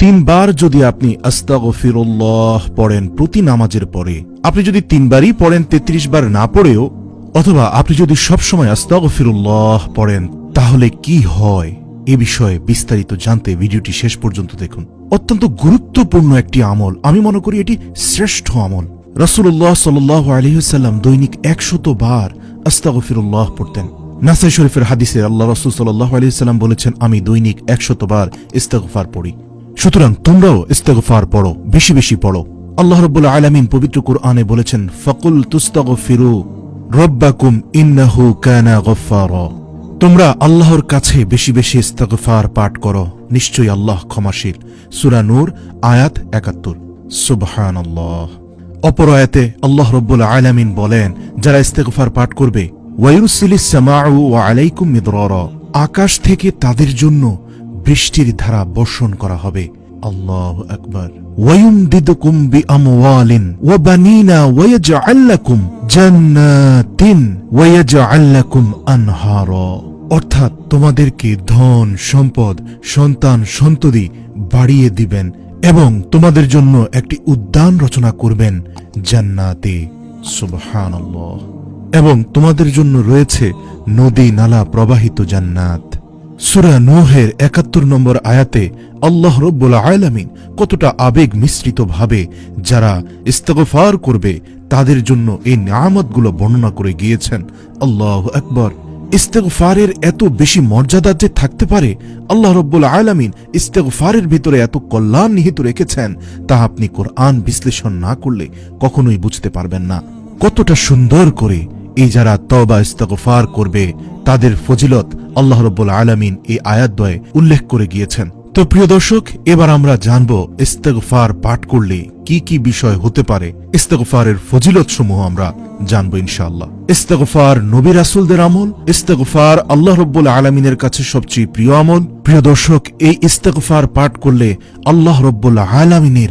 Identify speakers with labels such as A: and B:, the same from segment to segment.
A: তিনবার যদি আপনি আস্তাগফিরুল্লাহ পড়েন প্রতি নামাজের পরে, আপনি যদি তিনবারই পড়েন তেত্রিশ বার না পড়েও, অথবা আপনি যদি সবসময় আস্তাগফিরুল্লাহ পড়েন, তাহলে কি হয়? এ বিষয়ে বিস্তারিত জানতে ভিডিওটি শেষ পর্যন্ত দেখুন। অত্যন্ত গুরুত্বপূর্ণ একটি আমল। আমি মনে করি এটি শ্রেষ্ঠ আমল। রসুল্লাহ সাল্লাহ আলহিহাল্লাম দৈনিক একশত বার আস্তাগফিরুল্লাহ পড়তেন। নাসাই শরীফের হাদিসে আল্লাহ রসুল সাল্লাহ আলহিহাল্লাম বলেছেন, আমি দৈনিক একশত বার ইস্তেগফার পড়ি। সুতরাং তোমরাও ইস্তেগফার পড়ো, বেশি বেশি পড়ো। আল্লাহ রব্বুল আলামিন পবিত্র কুরআনে বলেছেন, ফাকুল তুস্তাগফিরু রব্বাকুম ইন্নাহু কানা গফফারা। তোমরা আল্লাহর কাছে বেশি বেশি ইস্তেগফার পাঠ করো, নিশ্চয়ই আল্লাহ ক্ষমাশীল। সূরা নূর, আয়াত 71 সুবহানাল্লাহ। অপর আয়াতে আল্লাহ রব্বুল আলামিন বলেন, যারা ইস্তেগফার পাঠ করবে ওয়ায়ুরসিলিস সামাউ ওয়া আলাইকুম মিদরারা। আকাশ থেকে তাদের জন্য বৃষ্টির ধারা বর্ষণ করা হবে। আল্লাহ আকবার। বিআমওয়ালিন ওয়া বানিনা ওয়ায়াজআল লাকুম জান্নাতিন ওয়ায়াজআল লাকুম আনহারা। অর্থাৎ তোমাদেরকে ধন, সম্পদ, সন্তান, সন্ততি বাড়িয়ে দিবেন এবং তোমাদের জন্য একটি উদ্যান রচনা করবেন জান্নাতে। সুবহানাল্লাহ। এবং তোমাদের জন্য রয়েছে নদী নালা প্রবাহিত জান্নাত। সুরা নোহের একাত্তর নম্বর আয়াতে আল্লাহ রব্বুল আয়ালামিন কতটা আবেগ মিশ্রিত ভাবে যারা ইস্তগফার করবে, তাদের জন্য এই নিয়ামতগুলো বর্ণনা করে গিয়েছেন। আল্লাহ আকবর। ইস্তেগফারের এত বেশি মর্যাদা যে থাকতে পারে, আল্লাহ রব্বুল আয়ালামিন ইস্তেগফারের ভিতরে এত কল্যাণ নিহিত রেখেছেন, তা আপনি কোরআন বিশ্লেষণ না করলে কখনোই বুঝতে পারবেন না। কতটা সুন্দর করে এই যারা তবা ইস্তগফার করবে, তাদের ফজিলত আল্লাহ রব্বুল আলমিন এই আয়াতদ্বয়ে উল্লেখ করে গিয়েছেন। তো প্রিয় দর্শক, এবার আমরা জানব ইস্তগফার পাঠ করলে কি কি বিষয় হতে পারে, ইস্তেগফারের ফজিলত সমূহ আমরা জানব ইনশাআল্লাহ। ইস্তেগফার নবী রাসুলদের আমল, ইস্তেগফার আল্লাহ রব্বুল আলমিনের কাছে সবচেয়ে প্রিয় আমল। প্রিয় দর্শক, এই ইস্তেগফার পাঠ করলে আল্লাহ রব্বুল আলামিনের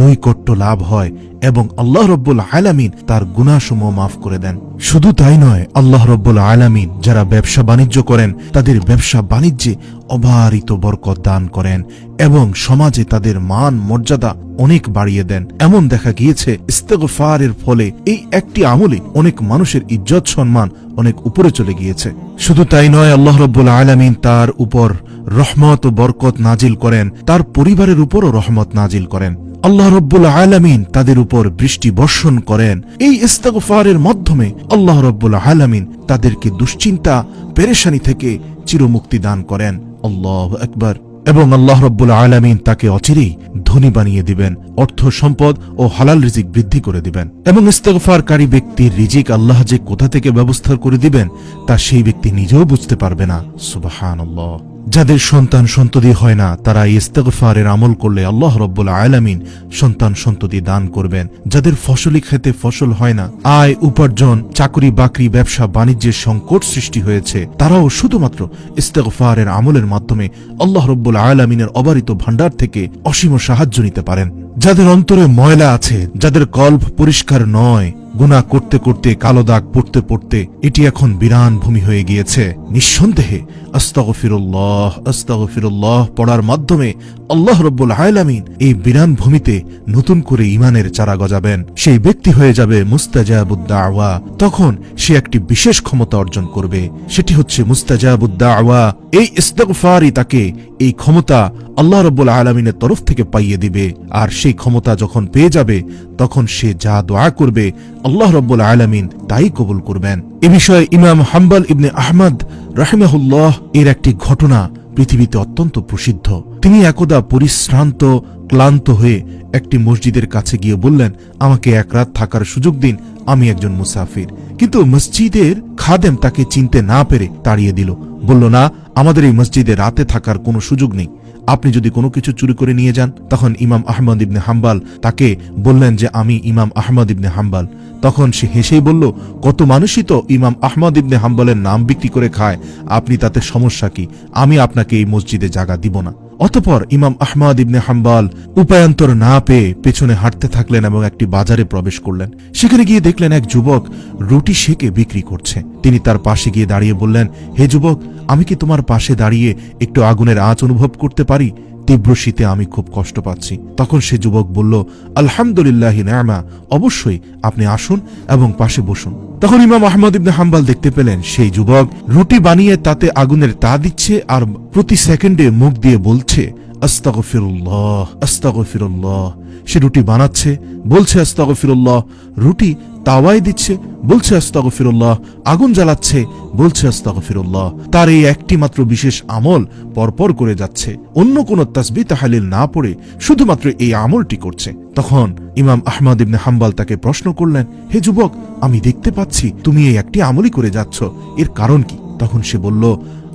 A: নৈকট্য লাভ হয় এবং আল্লাহ রব্বুল আলামিন তার গুনাসমূহ মাফ করে দেন। শুধু তাই নয়, আল্লাহ রব্বুল আলামিন যারা ব্যবসা বাণিজ্য করেন, তাদের ব্যবসা বাণিজ্যে অবারিত বরকত দান করেন। এবং সমাজে তাদের মান মর্যাদা অনেক বাড়িয়ে দেন। এমন দেখা গিয়েছে, ইস্তেগফারের ফলে এই একটি আমলে অনেক মানুষের ইজ্জত, সম্মান অনেক উপরে চলে গিয়েছে। শুধু তাই নয়, আল্লাহ রব্বুল আলামিন তার উপর রহমত ও বরকত নাজিল করেন, তার পরিবারের উপরও রহমত নাজিল করেন। আল্লাহ রব্বুল আলামিন তাদের উপর বৃষ্টি বর্ষণ করেন। এই ইস্তেগফারের মাধ্যমে আল্লাহ রব্বুল আলামিন তাদেরকে দুশ্চিন্তা, পেরেশানি থেকে চিরমুক্তি দান করেন। আল্লাহ আকবার। এবং আল্লাহ রব্বুল আলামিন তাকে অচিরেই ধনী বানিয়ে দিবেন, অর্থ সম্পদ ও হালাল রিজিক বৃদ্ধি করে দিবেন। এবং ইস্তেকফারকারী ব্যক্তির রিজিক আল্লাহ যে কোথা থেকে ব্যবস্থা করে দিবেন, তা সেই ব্যক্তি নিজেও বুঝতে পারবে না। সুবহানাল্লাহ। যাদের সন্তান সন্ততি হয় না, তারা ইস্তেগফারের আমল করলে আল্লাহ রব্বুল আলামিন সন্তান সন্ততি দান করবেন। যাদের ফসলি খেতে ফসল হয় না, আয়, উপার্জন, চাকরি বাকরি, ব্যবসা বাণিজ্যের সংকট সৃষ্টি হয়েছে, তারাও শুধুমাত্র ইস্তেগফারের আমলের মাধ্যমে আল্লাহ রব্বুল আলামিনের অবারিত ভাণ্ডার থেকে অসীম সাহায্য নিতে পারেন। যাদের অন্তরে ময়লা আছে, যাদের কল্প পরিষ্কার নয় গুণা করতে করতে, কালো দাগ পড়তে পড়তে, এটি এখন বিরান ভূমি হয়ে গিয়েছে। নিঃসন্দেহে আস্তাগফিরুল্লাহ আস্তাগফিরুল্লাহ পড়ার মাধ্যমে আল্লাহ রব্বুল আলামিন এই বিরান ভূমিতে নতুন করে ইমানের চারা গজাবেন। সেই ব্যক্তি হয়ে যাবে মুস্তাজাবুদ্দাওয়া। তখন সে একটি বিশেষ ক্ষমতা অর্জন করবে। সেটি হচ্ছে মুস্তাজাবুদ্দাওয়া। এই ইস্তেগফারই তাকে এই ক্ষমতা আল্লাহ রব্বুল আলমিনের তরফ থেকে পাইয়ে দিবে। আর সেই ক্ষমতা যখন পেয়ে যাবে, তখন সে যা দোয়া করবে, আল্লাহ রব্বুল আলমিন তাই কবুল করবেন। এ বিষয়ে ইমাম হাম্বাল ইবনে আহমদ রাহিমাহুল্লাহ এর একটি ঘটনা পৃথিবীতে অত্যন্ত প্রসিদ্ধ। তিনি একদা পরিশ্রান্ত, ক্লান্ত হয়ে একটি মসজিদের কাছে গিয়ে বললেন, আমাকে এক রাত থাকার সুযোগ দিন, আমি একজন মুসাফির। কিন্তু মসজিদের খাদেম তাকে চিনতে না পেরে তাড়িয়ে দিল। বলল, না, আমাদের এই মসজিদে রাতে থাকার কোনো সুযোগ নেই। আপনি যদি কোনো কিছু চুরি করে নিয়ে যান, তখন ইমাম আহমদ ইবনে হাম্বাল তাকে বললেন যে, আমি ইমাম আহমদ ইবনে হাম্বাল। তখন সে হেসেই বলল, কত মানুষই তো ইমাম আহমদ ইবনে হাম্বালের নাম বিক্রি করে খায়। আপনি তাতে সমস্যা কি? আমি আপনাকে এই মসজিদে জায়গা দিব না। অতপর ইমাম আহমদ ইবনে হাম্বাল উপায়ান্তর না পেয়ে পেছনে হাঁটতে থাকলেন এবং একটি বাজারে প্রবেশ করলেন। সেখানে গিয়ে দেখলেন এক যুবক রুটি সেকে বিক্রি করছে। তিনি তার পাশে গিয়ে দাঁড়িয়ে বললেন, হে যুবক, আমি কি তোমার পাশে দাঁড়িয়ে একটু আগুনের আঁচ অনুভব করতে পারি? তীব্র শীতে আমি খুব কষ্ট পাচ্ছি। তখন সে যুবক বলল, আলহামদুলিল্লাহ নামা অবশ্যই আপনি আসুন এবং পাশে বসুন। তখন ইমাম আহমদ ইবনে হাম্বাল দেখতে পেলেন, সেই যুবক রুটি বানিয়ে তাতে আগুনের তা দিচ্ছে আর প্রতি সেকেন্ডে মুখ দিয়ে বলছে, আস্তাগফিরুল্লাহ আস্তাগফিরুল্লাহ। সে রুটি বানাচ্ছে, বলছে, আস্তাগফিরুল্লাহ। রুটি তাওয়াই দিচ্ছে, বলছে আস্তাগফিরুল্লাহ, আগুন জ্বালাচ্ছে, বলছে আস্তাগফিরুল্লাহ। তার এই একটি মাত্র বিশেষ আমল পরপর করে যাচ্ছে। অন্য কোন তাসবি তাহালিল না পড়ে শুধুমাত্র এই আমলটি করছে। তখন ইমাম আহমদ ইবনে হাম্বাল তাকে প্রশ্ন করলেন, হে যুবক, আমি দেখতে পাচ্ছি তুমি এই একটি আমলই করে যাচ্ছ। এর কারণ কি? তখন সে বলল,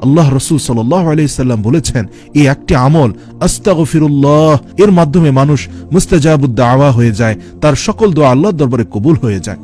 A: আল্লাহ রসুল সাল্লাম বলেছেন এই একটি আমল, আস্তাগফিরুল্লাহ, এর মাধ্যমে মানুষ মুস্তাজাবুদ্দাওয়া হয়ে যায়, তার সকল দোয়া আল্লাহ দরবারে কবুল হয়ে যায়।